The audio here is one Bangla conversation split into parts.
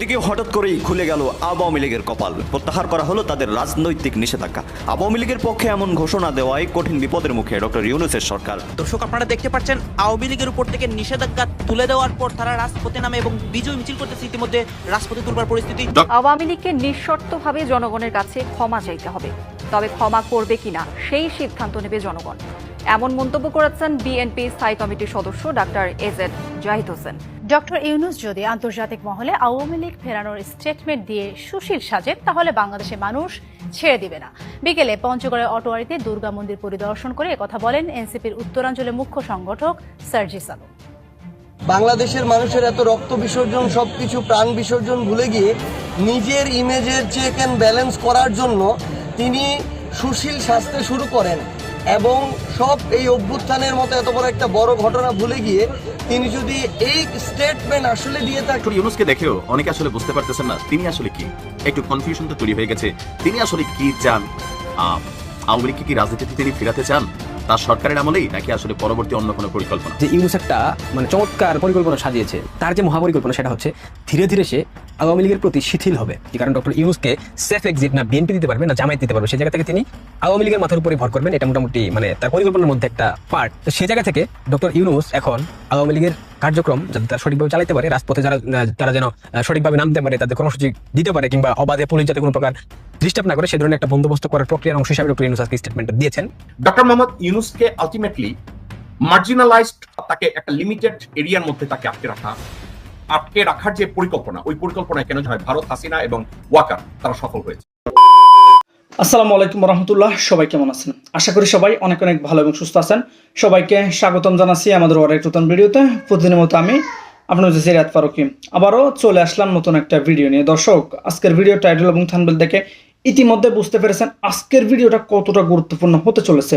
এদিকে হঠাৎ করেই খুলে গেল আওয়ামী লীগের কপাল। প্রত্যাহার করা হলো তাদের রাজনৈতিক নিষেধাজ্ঞা। আওয়ামী লীগের পক্ষে এমন ঘোষণা দেওয়ায় কঠিন বিপদের মুখে ডক্টর ইউনুসের সরকার। দর্শক আপনারা দেখতে পাচ্ছেন আওয়ামী লীগের উপর থেকে নিষেধাজ্ঞা তুলে দেওয়ার পর তারা রাজপথে নামে এবং বিজয় মিছিল করতেছে ইতিমধ্যে। রাজপথে তুলবার পরিস্থিতি। আওয়ামী লীগকে নিঃশর্তভাবে জনগণের কাছে ক্ষমা চাইতে হবে। তবে ক্ষমা করবে কিনা সেই সিদ্ধান্ত নেবে জনগণ। এমন মন্তব্য করেছেন বিএনপি স্থায়ী কমিটির সদস্য doctor A Z Zahid Hossain. Doctor Yunus যদি আন্তর্জাতিক মহলে আওয়ামী লীগ ফেরানোর স্টেটমেন্ট দিয়ে সুশীল সাজেন, তাহলে বাংলাদেশের মানুষ ছেড়ে দিবে না। বিকেলে পঞ্চগড়ের অটোয়ারিতে দুর্গা মন্দির পরিদর্শন করে কথা বলেন এনসিপির উত্তরাঞ্চলের মুখ্য সংগঠক সার্জিস আলম বাংলাদেশের মানুষের এত রক্ত বিসর্জন, সবকিছু প্রাণ বিসর্জন ভুলে গিয়ে নিজের ইমেজের চেক অ্যান্ড ব্যালেন্স করার জন্য তিনি সুশীল সাজতে শুরু করেন। এবং সব এই অভ্যুত্থানের মতো এত বড় একটা বড় ঘটনা ভুলে গিয়ে তিনি যদি এই স্টেটমেন্ট আসলে দিয়ে থাকেন ডক্টর ইউনুসকে দেখেও অনেকে আসলে বুঝতে পারতেছেন না তিনি আসলে কি। একটু কনফিউশন তো তৈরি হয়ে গেছে। তিনি আসলে কি চান? আওয়ামী লীগকে কি রাজনীতিতে তিনি ফেরাতে চান? তার সরকারের আমলেই নাকি আসলে পরবর্তী অন্য কোনো পরিকল্পনা? যে ইউনুস একটা মানে চমৎকার পরিকল্পনা সাজিয়েছে তার যে মহাপরিকল্পনা সেটা হচ্ছে ধীরে ধীরে সে আওয়ামী লীগের প্রতি শিথিল হবে। যে কারণ ডক্টর ইউনুসকে সেফ এক্সিট না বিএনপি দিতে পারবে, না জামায়াত দিতে পারবে সেই জায়গা থেকে তিনি আওয়ামী লীগের মাথার উপরে ভর করবেন। এটা মোটামুটি মানে তার পরিকল্পনার মধ্যে একটা পার্ট তো সেই জায়গা থেকে ডক্টর ইউনুস এখন আওয়ামী লীগের কার্যক্রম যাতে তারা সঠিকভাবে চালাতে পারে, রাজপথে যারা তারা যেন সঠিকভাবে নামতে পারে, তাদের কর্মসূচি দিতে পারে, কিংবা অবাধে পুলিশ যাতে কোনো প্রকার ডিস্টার্ব না করে, সে ধরনের একটা বন্দোবস্ত করার প্রক্রিয়ার অংশ হিসাবে ডক্টর ইউনুস আজকে স্টেটমেন্ট দিয়েছেন। ডক্টর মোহাম্মদ ইউনুসকে আলটিমেটলি মার্জিনালাইজড তাকে একটা লিমিটেড এরিয়ার মধ্যে তাকে আটকে রাখা। আটকে রাখার যে পরিকল্পনা, ওই পরিকল্পনায় কেন হয় ভারত, হাসিনা এবং ওয়াকার, তারা সফল হয়েছে। আসসালামু আলাইকুম রহমতুল্লাহ সবাই কেমন আছেন? আশা করি সবাই অনেক অনেক ভালো এবং সুস্থ আছেন। সবাইকে স্বাগতম জানাচ্ছি আমাদের আরেক নতুন ভিডিওতে। প্রতিদিনের মতো আমি আপনার হচ্ছে সিরাত ফারুকি। আবারও চলে আসলাম নতুন একটা ভিডিও নিয়ে। দর্শক, আজকের ভিডিও টাইটেল এবং থানবেল দেখে ইতিমধ্যে বুঝতে পেরেছেন আজকের ভিডিওটা কতটা গুরুত্বপূর্ণ হতে চলেছে।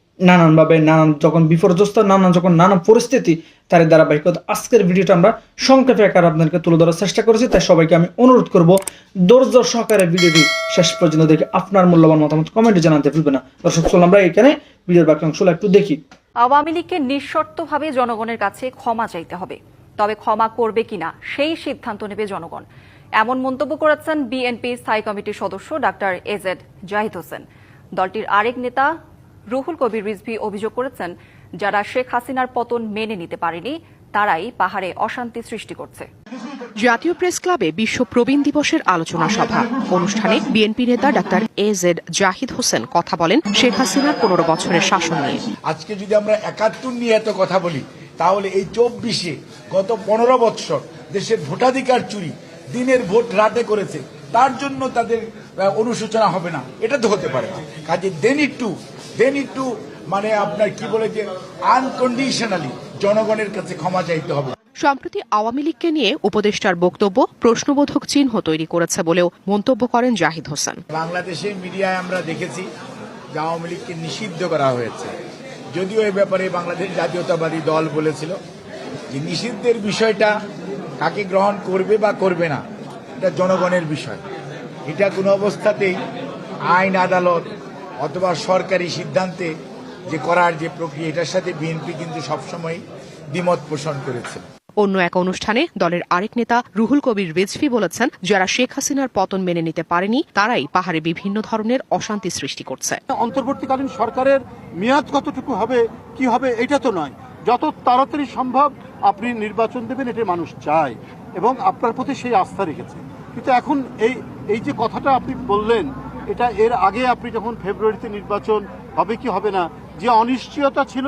নানানভাবে নানান যখন বিপর্যস্ত, নানান যখন নানান পরিস্থিতি তার ধারাবাহিকতা। আজকের ভিডিওটা আমরা সংক্ষেপে আকার আপনাদেরকে তুলে ধরার চেষ্টা করেছি, তাই সবাইকে আমি অনুরোধ করব, ধৈর্য সহকারে ভিডিওটি শেষ পর্যন্ত দেখে আপনার মূল্যবান মতামত কমেন্টে জানাতে ভুলবে না। দর্শক, চলুন আমরা এখানে ভিডিওর বাকি অংশগুলো একটু দেখি। আওয়ামী লীগকে নিঃশর্তভাবে জনগণের কাছে ক্ষমা চাইতে হবে। তবে ক্ষমা করবে কিনা, সেই সিদ্ধান্ত নেবে জনগণ। এমন মন্তব্য করেছেন বিএনপি স্থায়ী কমিটির সদস্য ডাক্তার এজেড জাহিদ হোসেন। দলটির আরেক নেতা রুহুল কবির রিজভি অভিযোগ করেছেন যারা শেখ হাসিনার পতন মেনে নিতে পারেনি তারাই পাহাড়ে অশান্তি সৃষ্টি করছে। জাতীয় প্রেস ক্লাবে বিশ্ব প্রবীণ দিবসের আলোচনা সভা। অনুষ্ঠানে বিএনপি নেতা doctor A Z Zahid Hossain কথা বলেন শেখ হাসিনার পনেরো বছরের শাসন নিয়ে। আজকে যদি আমরা একাত্তর নিয়ে এত কথা বলি তাহলে এই চব্বিশে গত পনেরো বৎসর দেশের ভোটাধিকার চুরি দিনের ভোট রাতে করেছে তার জন্য তাদের অনুশোচনা হবে না। এটা তো হতে পারে না। কাজে দেন দেন একটু মানে আপনার কি বলে যে আনকন্ডিশনালি জনগণের কাছে ক্ষমা চাইতে হবে। সম্প্রতি আওয়ামী লীগকে নিয়ে উপদেষ্টার বক্তব্য প্রশ্নবোধক চিহ্ন তৈরি করেছে বলেও মন্তব্য করেন জাহিদ হোসেন। বাংলাদেশের মিডিয়ায় আমরা দেখেছি যে আওয়ামী লীগকে নিষিদ্ধ করা হয়েছে। যদিও এই ব্যাপারে বাংলাদেশ জাতীয়তাবাদী দল বলেছিল যে নিষিদ্ধের বিষয়টা কাকে গ্রহণ করবে বা করবে না এটা জনগণের বিষয়। এটা কোনো অবস্থাতেই আইন আদালত অথবা সরকারি সিদ্ধান্তে যে করার যে প্রক্রিয়া এটার সাথে বিএনপি কিন্তু সবসময় দ্বিমত পোষণ করেছে। অন্য এক অনুষ্ঠানে দলের আরেক নেতা রুহুল কবির রিজভি বলেছেন যারা শেখ হাসিনার পতন মেনে নিতে পারেনি তারাই পাহাড়ে বিভিন্ন ধরনের অশান্তি সৃষ্টি করছে। অন্তর্বর্তীকালীন সরকারের মেয়াদ কতটুকু হবে কি হবে এটা তো নয়। যত তাড়াতাড়ি সম্ভব আপনি নির্বাচন দেবেন এটা মানুষ চায় এবং আপনার প্রতি সেই আস্থা রেখেছে। কিন্তু এখন এই এই যে কথাটা আপনি বললেন এটা এর আগে আপনি যখন ফেব্রুয়ারিতে নির্বাচন হবে কি হবে না যে অনিশ্চয়তা ছিল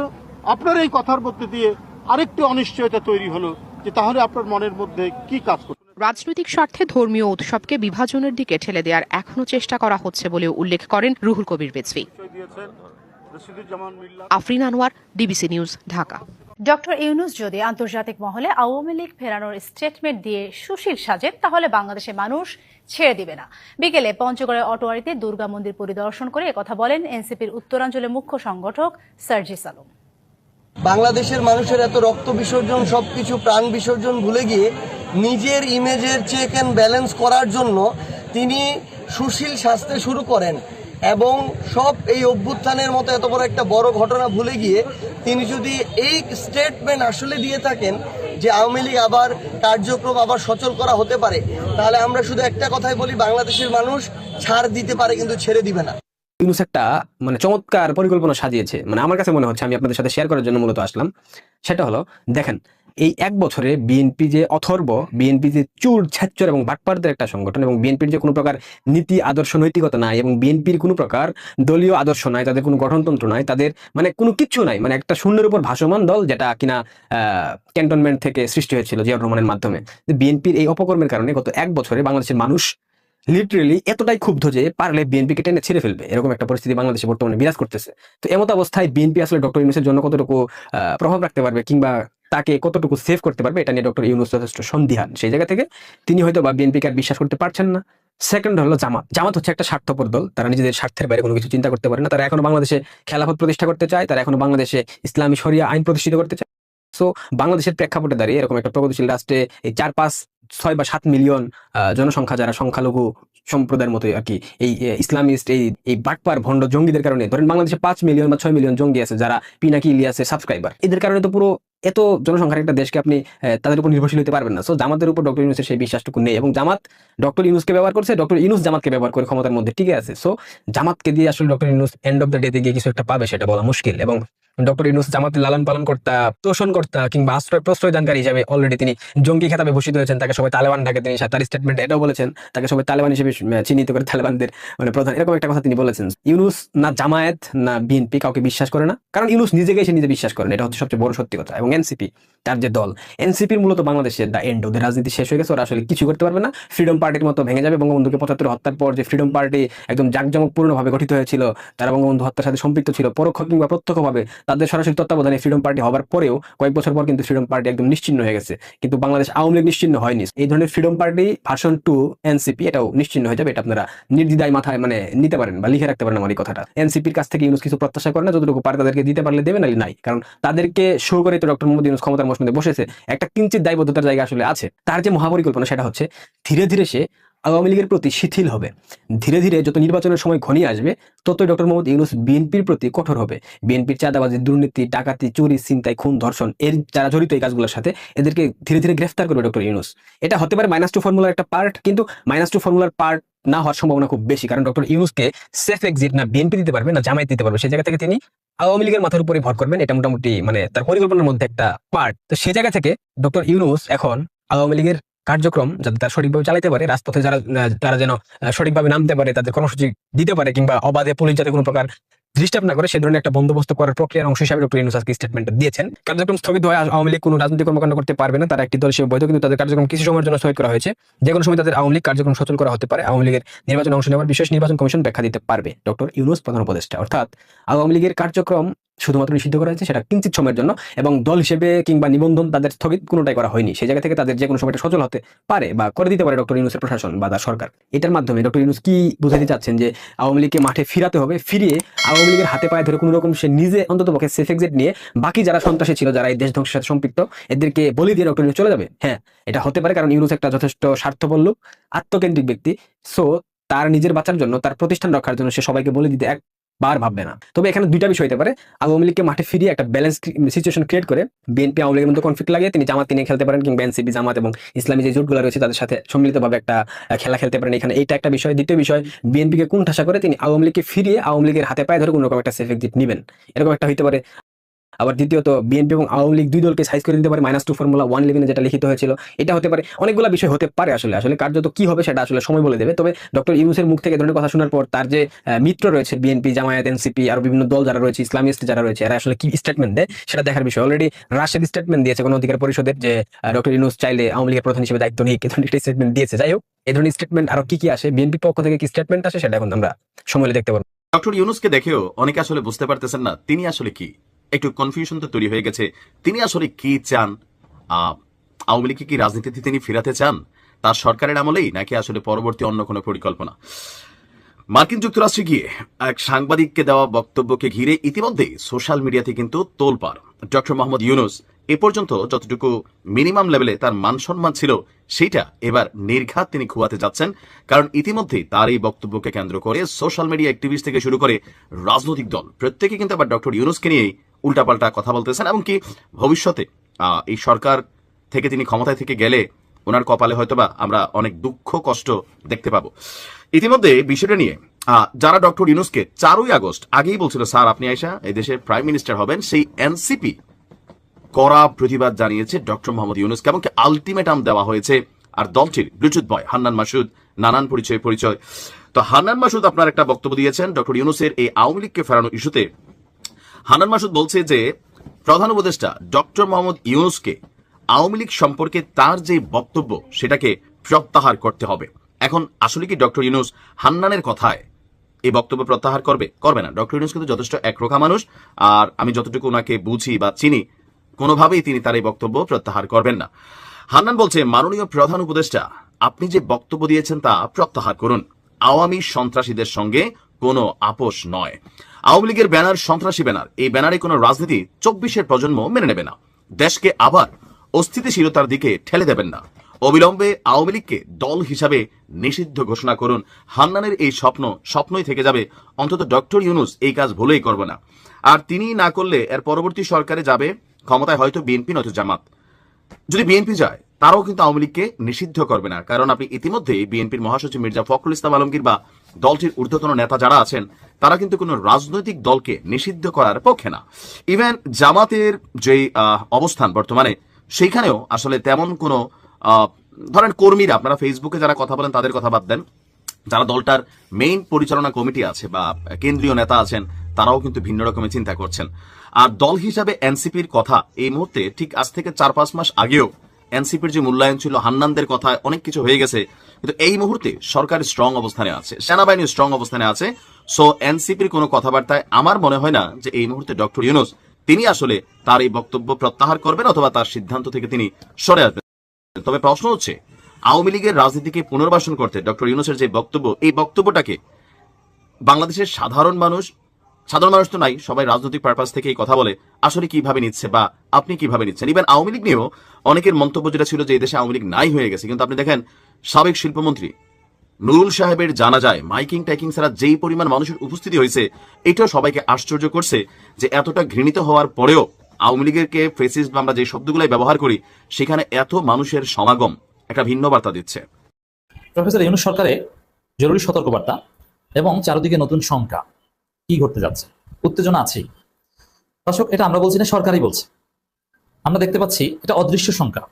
আপনার এই কথার মধ্যে দিয়ে আরেকটি অনিশ্চয়তা তৈরি হলো যে তাহলে আপনার মনের মধ্যে কি কাজ করবে রাজনৈতিক স্বার্থে ধর্মীয় উৎসবকে বিভাজনের দিকে ঠেলে দেওয়ার এখনও চেষ্টা করা হচ্ছে বলেও উল্লেখ করেন রুহুল কবির রিজভী মিল্লা। Afrin Anwar DBC news Dhaka. Doctor Yunus যদি আন্তর্জাতিক মহলে আওয়ামী লীগ ফেরানোর স্টেটমেন্ট দিয়ে সুশীল সাজেন, তাহলে বাংলাদেশের মানুষ ছেড়ে দিবে না। বিকেলে পঞ্চগড়ের অটোয়ারিতে দুর্গা মন্দির পরিদর্শন করে কথা বলেন এনসিপির উত্তরাঞ্চলের মুখ্য সংগঠক সার্জিস আলম বাংলাদেশের মানুষের এত রক্ত বিসর্জন, সবকিছু প্রাণ বিসর্জন ভুলে গিয়ে নিজের ইমেজের চেক অ্যান্ড ব্যালেন্স করার জন্য তিনি সুশীল শাস্তে শুরু করেন। এবং সব এই অভ্যুত্থানের মতো এত বড় একটা বড় ঘটনা ভুলে গিয়ে তিনি যদি এই স্টেটমেন্ট আসলে দিয়ে থাকেন যে আওয়ামী লীগ আবার কার্যক্রম আবার সচল করা হতে পারে, তাহলে আমরা শুধু একটা কথাই বলি, বাংলাদেশের মানুষ ছাড় দিতে পারে কিন্তু ছেড়ে দিবে না। ইউনুস একটা মানে চমৎকার পরিকল্পনা সাজিয়েছে। মানে আমার কাছে মনে হচ্ছে, আমি আপনাদের সাথে শেয়ার করার জন্য মূলত আসলাম। সেটা হলো, দেখেন এই এক বছরে বিএনপি যে অথর্ব বিএনপি যে চুর ছ্যাচ্চর এবং বাটপারদের একটা সংগঠন এবং বিএনপির যে কোনো প্রকার নীতি, আদর্শ, নৈতিকতা নাই এবং বিএনপির কোনো প্রকার দলীয় আদর্শ নাই, তাদের কোনো গঠনতন্ত্র নাই, তাদের মানে কোনো কিচ্ছু নাই মানে একটা শূন্যের উপর ভাসমান দল যেটা কিনা ক্যান্টনমেন্ট থেকে সৃষ্টি হয়েছিল জিয়াউর রহমানের মাধ্যমে। বিএনপির এই অপকর্মের কারণে গত এক বছরে বাংলাদেশের মানুষ লিটারেলি এতটাই ক্ষুব্ধ যে পারলে বিএনপিকে টেনে ছিঁড়ে ফেলবে। এরকম একটা পরিস্থিতি বাংলাদেশে বর্তমানে বিরাজ করতেছে। তো এমত অবস্থায় বিএনপি আসলে ডক্টর ইউনুসের জন্য কতটুকু প্রভাব রাখতে পারবে কিংবা তাকে কতটুকু সেভ করতে পারবে, এটা নিয়ে ডক্টর ইউনুস যথেষ্ট সন্দিহান। সেই জায়গা থেকে তিনি হয়তো বা বিএনপিকে আর বিশ্বাস করতে পারছেন না। সেকেন্ড হলো জামাত। জামাত হচ্ছে একটা স্বার্থপর দল। তারা নিজেদের স্বার্থের বাইরে কোনো কিছু চিন্তা করতে পারে না। তারা এখনও বাংলাদেশে খেলাফত প্রতিষ্ঠা করতে চায়। তারা এখনও বাংলাদেশে ইসলামী শরিয়া আইন প্রতিষ্ঠিত করতে চায়। সো বাংলাদেশের প্রেক্ষাপটে দাঁড়িয়ে এরকম একটা প্রগতিশীল রাষ্ট্রে এই চার, পাঁচ, ছয় বা সাত মিলিয়ন জনসংখ্যা যারা সংখ্যালঘু সম্প্রদায়ের মতো আর কি, এই ইসলামিস্ট, এই এই বাটপার, ভণ্ড জঙ্গিদের কারণে, ধরেন বাংলাদেশে পাঁচ মিলিয়ন বা ছয় মিলিয়ন জঙ্গি আছে যারা পিনাকি ইলিয়াসের সাবস্ক্রাইবার এদের কারণে তো পুরো এত জনসংখ্যার একটা দেশকে আপনি তাদের উপর নির্ভরশীল হতে পারবেন না। সো জামাতের উপর ডক্টর ইউনুসের সেই বিশ্বাসটুকু নেই এবং জামাত ডক্টর ইউনুসকে ব্যবহার করছে, ডক্টর ইউনুস জামাতকে ব্যবহার করে ক্ষমতার মধ্যে ঠিক আছে। সো জামাতকে দিয়ে আসলে doctor Yunus end of the ডেতে গিয়ে কিছু একটা পাবে, সেটা বলা মুশকিল এবং ডক্টর ইউনুস জামাতের লালন পালন কর্তা, তোষণ কর্তা কিংবা আশ্রয় প্রশ্রয় দানকারী হিসাবে অলরেডি তিনি জঙ্গি খেতাবে ভূষিত হয়েছেন। তাকে সবাই তালেবান ডাকে তিনি তার স্টেটমেন্ট এটাও বলেছেন। তাকে সবাই তালেবান হিসেবে চিহ্নিত করে তালেবানদের মানে প্রধান। এরকম একটা কথা তিনি বলেছেন। ইউনুস না জামায়াত না বিএনপি কাউকে বিশ্বাস করে না। কারণ ইউনুস নিজেকে সে নিজে বিশ্বাস করেন। এটা হচ্ছে সবচেয়ে বড় সত্যি কথা। এবং এনসিপি তার যে দল এনসিপির মূলত বাংলাদেশের দ্য এন্ড ওদের রাজনীতি শেষ হয়ে গেছে, ওরা আসলে কিছু করতে পারবে না। ফ্রিডম পার্টির মতো ভেঙে যাবে, বঙ্গবন্ধুকে পঁচাত্তর হত্যার পর যে ফ্রিডম পার্টি একদম জাঁকজমকপূর্ণভাবে গঠিত হয়েছিল, তারা বঙ্গবন্ধু হত্যার সাথে সম্পৃক্ত ছিল, পরোক্ষ কিংবা প্রত্যক্ষভাবে তাদের সরাসরি তত্ত্বাবধানে ফ্রিডম পার্টি হওয়ার পরেও কয়েক বছর পর কিন্তু ফ্রিডম পার্টি একদম নিশ্চিন্ন হয়ে গেছে। কিন্তু বাংলাদেশ আওয়ামী লীগ নিশ্চিন্ন হয়নি। এই ধরনের freedom party version two NCP এটাও নিশ্চিন্ন হয়ে যাবে, এটা আপনারা নির্দ্বিধায় মাথায় মানে নিতে পারেন বা লিখে রাখতে পারেন আমার এই কথাটা। এনসিপির কাছ থেকে ইউনুস কিছু প্রত্যাশা করে না, যতটুকু পারে তাদেরকে দিতে পারলে দেবে নাহলে নাই। কারণ তাদেরকে শো করে তো ডক্টর মোহাম্মদ ইউনুস ক্ষমতার মসনদে বসেছে, একটা কিঞ্চিত দায়বদ্ধতার জায়গা আসলে আছে। তার যে মহাপরিকল্পনা সেটা হচ্ছে, ধীরে ধীরে সে আওয়ামী লীগের প্রতি শিথিল হবে। ধীরে ধীরে যত নির্বাচনের সময় ঘনিয়ে আসবে, ততই ডক্টর মোহাম্মদ ইউনুস বিএনপির প্রতি কঠোর হবে। বিএনপির চাঁদাবাজি, দুর্নীতি, ডাকাতি, চুরি চিন্তায় খুন, ধর্ষণ, এর যারা জড়িত এই কাজগুলোর সাথে এদেরকে ধীরে ধীরে গ্রেফতার করবে ডক্টর ইউনুস। এটা হতে পারে মাইনাস টু ফর্মুলার একটা পার্ট কিন্তু মাইনাস টু ফর্মুলার পার্ট না হওয়ার সম্ভাবনা খুব বেশি। কারণ ডক্টর ইউনুসকে সেফ এক্সিট না বিএনপি দিতে পারবে, না জামায়াত দিতে পারবে, সেই জায়গা থেকে তিনি আওয়ামী লীগের মাথার উপরে ভর করবেন। এটা মোটামুটি মানে তার পরিকল্পনার মধ্যে একটা পার্ট তো সেই জায়গা থেকে ডক্টর ইউনুস এখন আওয়ামী লীগের কার্যক্রম যাতে তারা সঠিকভাবে চালাতে পারে, রাজপথে যারা তারা যেন সঠিকভাবে নামতে পারে, তাদের কর্মসূচি দিতে পারে, কিংবা অবাধে পুলিশ যাতে কোনো প্রকার ডিস্টার্ব না করে সে ধরনের একটা বন্দোবস্ত করার প্রক্রিয়ার অংশ হিসাবে ডক্টর ইউনুস আজকে স্টেটমেন্টটা দিয়েছেন। কার্যক্রম স্থগিত হয় আওয়ামী লীগ কোনো রাজনৈতিক কর্মকাণ্ড করতে পারবে না। তারা একটি দল হিসেবে বৈধ, কিন্তু তাদের কার্যক্রম কিছু সময়ের জন্য স্থগিত করা হয়েছে। যে কোনো সময় তাদের আওয়ামী লীগ কার্যক্রম সচল করা হতে পারে। আওয়ামী লীগের নির্বাচন অংশ নেওয়ার বিশেষ নির্বাচন কমিশন ব্যাখ্যা দিতে পারবে। ডক্টর ইউনুস প্রধান উপদেষ্টা। অর্থাৎ আওয়ামী লীগের কার্যক্রম শুধুমাত্র নিষিদ্ধ করা হয়েছে, সেটা কিঞ্চিত সময়ের জন্য এবং দল হিসেবে কিংবা নিবন্ধন তাদের স্থগিত কোনোটাই করা হয়নি। সেই জায়গা থেকে তাদের যে কোনো সময়টা সচল হতে পারে বা করে দিতে পারে ডক্টর ইউনুসের প্রশাসন বা তার সরকার। এটার মাধ্যমে ডক্টর ইউনুস কি বুঝাতে চাচ্ছেন যে আওয়ামী লীগকে মাঠে ফিরাতে হবে, ফিরিয়ে আওয়ামী লীগের হাতে পায়ে ধরে কোনো রকম সে নিজে অন্তত পক্ষে সেফ এক্সিট নিয়ে বাকি যারা সন্ত্রাসী ছিল, যারা এই দেশ ধ্বংসের সাথে সম্পৃক্ত, এদেরকে বলি দিয়ে ডক্টর ইউনুস চলে যাবে? হ্যাঁ এটা হতে পারে কারণ ইউনুস একটা যথেষ্ট স্বার্থপর লোক, আত্মকেন্দ্রিক ব্যক্তি। সো তার নিজের বাঁচার জন্য, তার প্রতিষ্ঠান রক্ষার জন্য সে সবাইকে বলে দিতে একবার ভাববে না। তবে এখানে দুইটা বিষয় হতে পারে। আওয়ামী লীগকে মাঠে ফিরিয়ে একটা ব্যালেন্স সিচুয়েশন ক্রিয়েট করে বিএনপি আওয়ামী লীগের মধ্যে কনফ্লিক্ট লাগে তিনি জামাত নিয়ে খেলতে পারেন কিংবা এনসিপি জামাত এবং ইসলামী যে জোটগুলো রয়েছে তাদের সাথে সম্মিলিতভাবে একটা খেলা খেলতে পারেন। এখানে এইটা একটা বিষয়। দ্বিতীয় বিষয় বিএনপিকে কোন ঠাসা করে তিনি আওয়ামী লীগকে ফিরিয়ে আওয়ামী লীগের হাতে পায়ে ধরে কোনো রকম একটা সেফ এক্সিট নেবেন। এরকম একটা হতে পারে। আবার দ্বিতীয়ত বিএনপি এবং আওয়ামী লীগ দুই দলকে সাইজ করে দিতে পারে মাইনাস টু ফর্মুলা ওয়ান ইলেভেনে যেটা লিখিত হয়েছিল। এটা হতে পারে, অনেকগুলো বিষয় হতে পারে আসলে। আসলে কার্যত কি হবে সেটা আসলে সময় বলে দেবে। তবে ডক্টর ইউনুসের মুখ থেকে ধরনের কথা শোনার পর তার যে মিত্র রয়েছে বিএনপি জামায়াত এনসিপি আর বিভিন্ন দল যারা রয়েছে ইসলামিস্ট যারা রয়েছে, এরা আসলে কি স্টেটমেন্ট দেয় সেটা দেখার বিষয়। অলরেডি রাশেদ স্টেটমেন্ট দিয়েছে কোনো অধিকার পরিষদের যে ডক্টর ইউনুস চাইলে আওয়ামী লীগের প্রধান হিসেবে দায়িত্ব নিয়ে ধরনের একটা স্টেটমেন্ট দিয়েছে। যাই হোক এই ধরনের স্টেটমেন্ট আরও কি কি আসে বিএনপি পক্ষ থেকে কি স্টেটমেন্ট আসে সেটা এখন আমরা সময় দেখতে পারব। ডক্টর ইউনুসকে দেখেও অনেকে আসলে বুঝতে পারতেছেন না, তিনি আসলে কি? একটু কনফিউশন তো তৈরি হয়ে গেছে। তিনি আসলে কি চান? আওয়ামী লীগকে কি রাজনীতিতে তিনি ফেরাতে চান? তার সরকারের আমলেই, নাকি আসলে পরবর্তী অন্য কোনো পরিকল্পনা? মার্কিন যুক্তরাষ্ট্রে গিয়ে এক সাংবাদিককে দেওয়া বক্তব্যকে ঘিরে ইতিমধ্যে সোশ্যাল মিডিয়াতে কিন্তু তোলপাড়। ডক্টর মোহাম্মদ ইউনুস, এ পর্যন্ত যতটুকু মিনিমাম লেভেলে তার মান সম্মান ছিল, সেটা এবার নির্ঘাত তিনি খুয়াতে যাচ্ছেন, কারণ ইতিমধ্যেই তার এই বক্তব্যকে কেন্দ্র করে সোশ্যাল মিডিয়া অ্যাক্টিভিস্ট থেকে শুরু করে রাজনৈতিক দল, প্রত্যেকে কিন্তু আবার ডক্টর ইউনুসকে নিয়েই উল্টাপাল্টা কথা বলতেছেন, এমনকি ভবিষ্যতে এই সরকার থেকে তিনি ক্ষমতায় থেকে গেলে ওনার কপালে হয়তোবা আমরা অনেক দুঃখ, কষ্ট দেখতে পাবো। ইতিমধ্যে বিষয়টা নিয়ে যারা ডক্টর ইউনুসকে চারই আগস্ট আগেই বলছিল, স্যার, আপনি আইসা এই দেশের প্রাইম মিনিস্টার হবেন, সেই এনসিপি কড়া প্রতিবাদ জানিয়েছে ডক্টর মোহাম্মদ ইউনুসকে, এমনকি আলটিমেটাম দেওয়া হয়েছে আর দলটির ব্লুটুথ বয় হান্নান মাসুদ, নানান পরিচয় পরিচয়। তো হান্নান মাসুদ আপনার একটা বক্তব্য দিয়েছেন, ডক্টর ইউনুসের এই আওয়ামী লীগকে ফেরানো ইস্যুতে। হান্নান মাসুদ বলছে যে প্রধান উপদেষ্টা ডক্টর মোহাম্মদ ইউনুসকে আওয়ামী লীগ সম্পর্কে তার যে বক্তব্য, সেটাকে প্রত্যাহার করতে হবে। এখন আসলে কি ডক্টর ইউনুস হান্নানের কথায় এই বক্তব্য প্রত্যাহার করবে? করবে না। ডক্টর ইউনুস কিন্তু যথেষ্ট একরোখা মানুষ আর আমি যতটুকু ওনাকে বুঝি বা চিনি, কোনোভাবেই তিনি তার এই বক্তব্য প্রত্যাহার করবেন না। হান্নান বলছে, মাননীয় প্রধান উপদেষ্টা, আপনি যে বক্তব্য দিয়েছেন তা প্রত্যাহার করুন। আওয়ামী সন্ত্রাসীদের সঙ্গে কোনো আপোষ নয়। আওয়ামী লীগের ব্যানার সন্ত্রাসী ব্যানার। এই ব্যানারে কোনো রাজনীতি চব্বিশের প্রজন্ম মেনে নেবে না। দেশকে আবার অস্থিতিশীলতার দিকে ঠেলে দেবেন না। অবিলম্বে আওয়ামী লীগকে দল হিসাবে নিষিদ্ধ ঘোষণা করুন। হান্নানের এই স্বপ্ন স্বপ্নই থেকে যাবে। অন্তত ডক্টর ইউনুস এই কাজ ভুলেই করবে না। আর তিনি না করলে এর পরবর্তী সরকারে যাবে ক্ষমতায় হয়তো বিএনপি নয়তো জামাত। যদি বিএনপি যায়, তারাও কিন্তু আওয়ামী লীগকে নিষিদ্ধ করবে না। কারণ আপনি ইতিমধ্যেই বিএনপির মহাসচিব মির্জা ফখরুল ইসলাম আলমগীর বা দলটির ঊর্ধ্বতন নেতা যারা আছেন, তারা কিন্তু কোনো রাজনৈতিক দলকে নিষিদ্ধ করার পক্ষে না। ইভেন জামাতের যে অবস্থান বর্তমানে, সেইখানেও আসলে তেমন কোনো ধরেন কর্মীরা, আপনারা ফেসবুকে যারা কথা বলেন, তাদের কথা বাদ দেন। যারা দলটার মেইন পরিচালনা কমিটি আছে বা কেন্দ্রীয় নেতা আছেন, তারাও কিন্তু ভিন্ন রকমের চিন্তা করছেন। আর দল হিসাবে এনসিপির কথা, এই মুহূর্তে ঠিক আজ থেকে চার পাঁচ মাস আগেও এনসিপির যে মূল্যায়ন ছিল, হান্নানদের কথা অনেক কিছু হয়ে গেছে। কিন্তু এই মুহূর্তে সরকার স্ট্রং অবস্থানে আছে, সেনাবাহিনী স্ট্রং অবস্থানে আছে। সো এনসিপির কোনো কথাবার্তায় আমার মনে হয় না যে এই মুহূর্তে ডক্টর ইউনুস, তিনি আসলে তার এই বক্তব্য প্রত্যাহার করবেন অথবা তার সিদ্ধান্ত থেকে তিনি সরে আসবেন। তবে প্রশ্ন হচ্ছে, আওয়ামী লীগের রাজনীতিকে পুনর্বাসন করতে ডক্টর ইউনুসের যে বক্তব্য, এই বক্তব্যটাকে বাংলাদেশের সাধারণ মানুষ সাধারণ মানুষ তো নাই, সবাই রাজনৈতিক পারপাস থেকে এই কথা বলে, আসলে কীভাবে নিচ্ছে বা আপনি কীভাবে নিচ্ছেন? ইভেন আওয়ামী লীগ নিয়েও অনেকের মন্তব্য যেটা ছিল যে এই দেশে আওয়ামী লীগ নাই হয়ে গেছে। কিন্তু আপনি দেখেন সাবেক শিল্পমন্ত্রী নুরুল সাহেবের জানা যায়, মাইকিং টাইকিং ছাড়া যেই পরিমাণ মানুষের উপস্থিতি হয়েছে, এটাও সবাইকে আশ্চর্য করছে যে এতটা ঘৃণিত হওয়ার পরেও আওয়ামী লীগেরকে ফেসিস আমরা যে শব্দগুলাই ব্যবহার করি, সেখানে এত মানুষের সমাগম একটা ভিন্ন বার্তা দিচ্ছে। প্রফেসর ইউনুস সরকারে জরুরি সতর্কবার্তা এবং চারদিকে নতুন শঙ্কা। কি ঘটতে যাচ্ছে? উত্তেজনা আছেই। দর্শক, এটা আমরা বলছি না, সরকারই বলছে। আমরা দেখতে পাচ্ছি এটা অদৃশ্য শঙ্কা।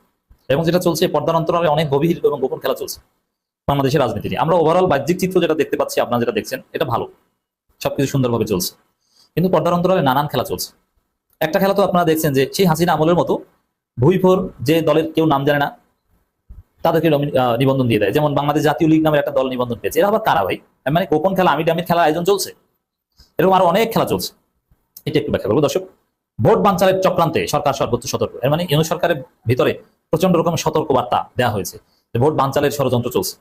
এবং যেটা চলছে, পর্দার অন্তরালে অনেক গভীর এবং গোপন খেলা চলছে বাংলাদেশের রাজনীতি নিয়ে। আমরা ওভারঅল বাহ্যিক চিত্র যেটা দেখতে পাচ্ছি, আপনারা যেটা দেখছেন, এটা ভালো। সবকিছু সুন্দরভাবে চলছে। কিন্তু পর্দার অন্তরালে নানান খেলা চলছে। একটা খেলা তো আপনারা দেখছেন যে, সেই হাসিনা আমলের মতো ভুইফোর যে দলের কেউ নাম জানে না, তাদেরকে নিবন্ধন দিয়ে দেয়। যেমন বাংলাদেশ জাতীয় লীগ নামের একটা দল নিবন্ধন পেয়েছে। এরা আবার কারা ভাই? মানে গোপন খেলা, আমি আমির খেলার আয়োজন চলছে। এরকম আরও অনেক খেলা চলছে। এটা একটু ব্যাখ্যা করব। দর্শক, ভোট বাঞ্চালের চক্রান্তে সরকার সর্বোচ্চ সতর্ক। এর মানে ইউনুস সরকারের ভিতরে প্রচণ্ড রকমের সতর্ক বার্তা দেওয়া হয়েছে ভোট বাঞ্চালের ষড়যন্ত্র চলছে।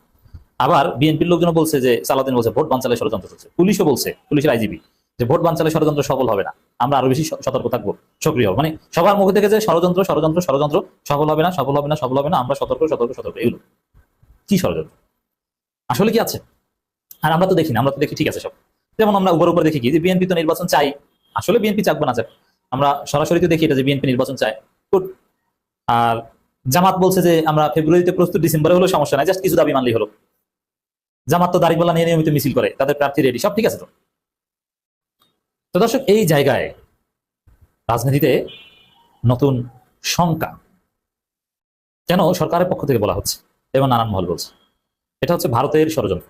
আবার বিএনপির লোকজন বলছে যে সালাদিন বলছে ভোট বাঞ্চালের ষড়যন্ত্র চলছে। পুলিশও বলছে, পুলিশের আইজিবি যে ভোট বাঞ্চালের ষড়যন্ত্র সফল হবে না। আমরা আরও বেশি সতর্ক থাকব, সক্রিয় হব। মানে সবার মুখে থেকে যে ষড়যন্ত্র ষড়যন্ত্র ষড়যন্ত্র, সফল হবে না, সফল হবে না, সফল হবে না, আমরা সতর্ক সতর্ক সতর্ক, এগুলো। কি ষড়যন্ত্র? আসলে কি আছে? আর আমরা তো দেখি না আমরা তো দেখি ঠিক আছে সব। যেমন আমরা উপর উপর দেখি কি, যে বিএনপি তো নির্বাচন চাই। আসলে বিএনপি চাকবো না চাক আমরা সরাসরি তো দেখি এটা যে বিএনপি নির্বাচন চায়. আর জামাত বলছে যে আমরা ফেব্রুয়ারিতে প্রস্তুত ডিসেম্বরে হলো সমস্যা নাই জাস্ট কিছু দাবি মানলেই হলো। জামাত তো দাঁড়িপাল্লা নিয়ে নিয়মিত মিছিল করে, তাদের প্রার্থী রেডি সব ঠিক আছে তো? তো দর্শক, এই জায়গায় রাজনীতিতে নতুন শঙ্কা। কেন সরকারের পক্ষ থেকে বলা হচ্ছে? এবং নানান মহল বলছে। এটা হচ্ছে ভারতের ষড়যন্ত্র।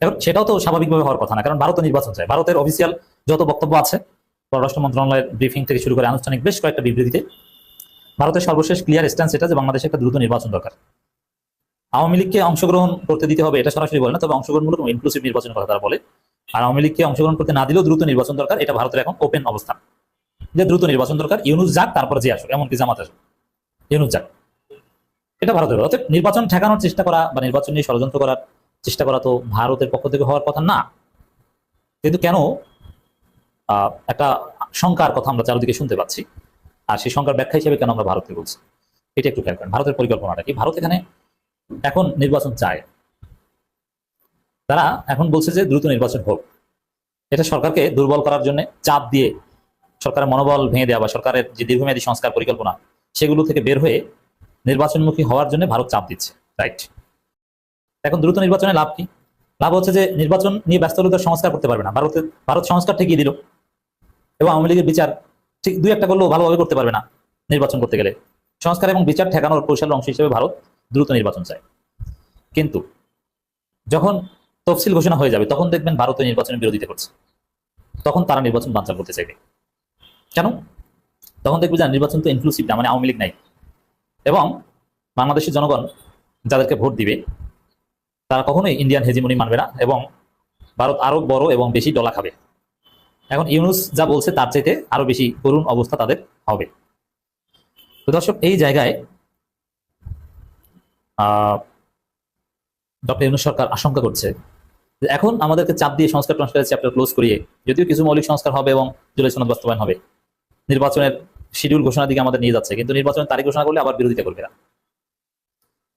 এখন সেটাও তো স্বাভাবিকভাবে হওয়ার কথা না, কারণ ভারত নির্বাচন চায়। ভারতের অফিসিয়াল যত বক্তব্য আছে, পররাষ্ট্র মন্ত্রণালয়ের ব্রিফিং থেকে শুরু করে আনুষ্ঠানিক বেশ কয়েকটা বিবৃতিতে ভারতের সর্বশেষ ক্লিয়ার স্ট্যান্স এটা যে বাংলাদেশে একটা দ্রুত নির্বাচন দরকার। আওয়ামী লীগকে অংশগ্রহণ করতে দিতে হবে এটা সরাসরি বলে না, তবে অংশগ্রহণমূলক ইনক্লুসিভ নির্বাচনের কথা তারা বলে। আর আওয়ামী লীগকে অংশগ্রহণ করতে না দিলেও দ্রুত নির্বাচন দরকার, এটা ভারতের এখন ওপেন অবস্থান। যে দ্রুত নির্বাচন দরকার, ইউনুস যাক, তারপরে যে আসুক, এমনকি জামাত আসুক। ইউনুস যাক। এটা ভারতের অর্থাৎ নির্বাচন ঠেকানোর চেষ্টা করা বা নির্বাচন নিয়ে ষড়যন্ত্র করার চেষ্টা করা তো ভারতের পক্ষ থেকে হওয়ার কথা না। কিন্তু কেন একটা শঙ্কার কথা আমরা চারদিকে শুনতে পাচ্ছি। আর সেই শঙ্কার ব্যাখ্যা হিসেবে কেন আমরা ভারতকে বলছি? এটা একটু খেয়াল করেন। ভারতের পরিকল্পনাটা কি? ভারত এখানে এখন নির্বাচন চায়। তারা এখন বলছে যে দ্রুত নির্বাচন হোক। এটা সরকারকে দুর্বল করার জন্য চাপ দিয়ে সরকারের মনোবল ভেঙে দেওয়া বা সরকারের যে দীর্ঘমেয়াদী সংস্কার পরিকল্পনা, সেগুলো থেকে বের হয়ে নির্বাচনমুখী হওয়ার জন্য ভারত চাপ দিচ্ছে। রাইট। এখন দ্রুত নির্বাচনে লাভ কি? লাভ হচ্ছে যে নির্বাচন নিয়ে ব্যস্ত হলে সংস্কার করতে পারবে না। ভারতের ভারত সংস্কার ঠেকিয়ে দিল। এবং আওয়ামী লীগের বিচার ঠিক দুই একটা করলেও ভালোভাবে করতে পারবে না নির্বাচন করতে গেলে। সংস্কার এবং বিচার ঠেকানোর কৌশলের অংশ হিসেবে ভারত দ্রুত নির্বাচন চায়। কিন্তু যখন তফসিল ঘোষণা হয়ে যাবে, তখন দেখবেন ভারত নির্বাচনের বিরোধিতা করছে। তখন তারা নির্বাচন বাঞ্চাল করতে চাইবে। কেন? তখন দেখবে যে নির্বাচন তো ইনক্লুসিভ না মানে আওয়ামী লীগ নাই। এবং বাংলাদেশের জনগণ যাদেরকে ভোট দিবে, তারা কখনোই ইন্ডিয়ান হেজিমনি মানবে না এবং ভারত আরও বড় এবং বেশি ডলা খাবে। এখন ইউনুস যা বলছে তার চাইতে আরও বেশি করুণ অবস্থা তাদের হবে। তো দর্শক, এই জায়গায় ডক্টর ইউনুস সরকার আশঙ্কা করছে এখন আমাদেরকে চাপ দিয়ে সংস্কার টংস্কারের চ্যাপ্টার ক্লোজ করিয়ে, যদিও কিছু মৌলিক সংস্কার হবে এবং জুলাই সনদ বাস্তবায়ন হবে, নির্বাচনের শিডিউল ঘোষণার দিকে আমাদের নিয়ে যাচ্ছে, কিন্তু নির্বাচনের তারিখ ঘোষণা করলে আবার বিরোধিতা করবে না।